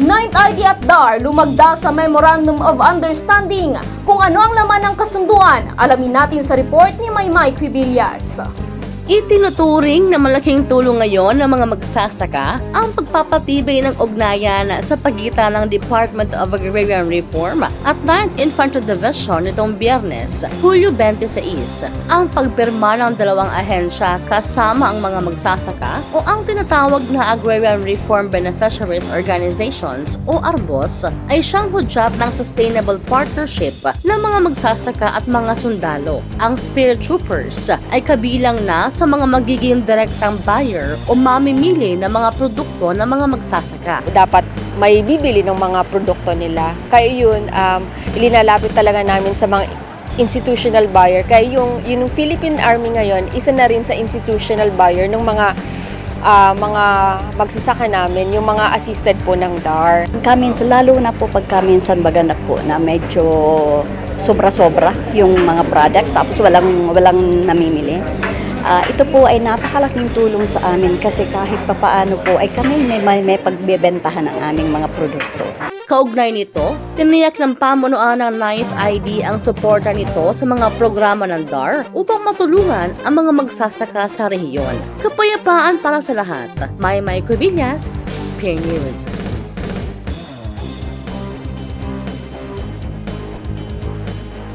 Ninth ID at DAR lumagda sa Memorandum of Understanding. Kung ano ang laman ng kasunduan, alamin natin sa report ni Maymay Quibillas. Itinuturing na malaking tulong ngayon ng mga magsasaka ang pagpapatibay ng ugnayan sa pagitan ng Department of Agrarian Reform at 9th Infantry Division nitong biyernes, Hulyo 26. Ang pagpirma ng dalawang ahensya kasama ang mga magsasaka o ang tinatawag na Agrarian Reform Beneficiaries Organizations o ARBOS ay siyang hudyat ng Sustainable Partnership ng mga magsasaka at mga sundalo. Ang Spirit Troopers ay kabilang na sa mga magiging direktang buyer o mamimili ng mga produkto ng mga magsasaka. dapat may bibili ng mga produkto nila. Kaya yun, um, ilinalapit talaga namin sa mga institutional buyer. Kaya yung, yung Philippine Army ngayon, isa na rin sa institutional buyer ng mga ah, mga magsasaka namin, yung mga assisted po ng DAR. Kaminsan, lalo na po pagka minsan maganak po na medyo sobra-sobra yung mga products tapos walang, walang namimili. Ah, ito po ay napakalaking tulong sa amin kasi kahit papaano po ay kami may, may, may pagbebentahan ng aming mga produkto. Kaugnay nito, tiniyak ng pamunuan ng 9th ID ang suporta nito sa mga programa ng DAR upang matulungan ang mga magsasaka sa rehiyon. Kapayapaan para sa lahat. May May Cubillas, Spear News.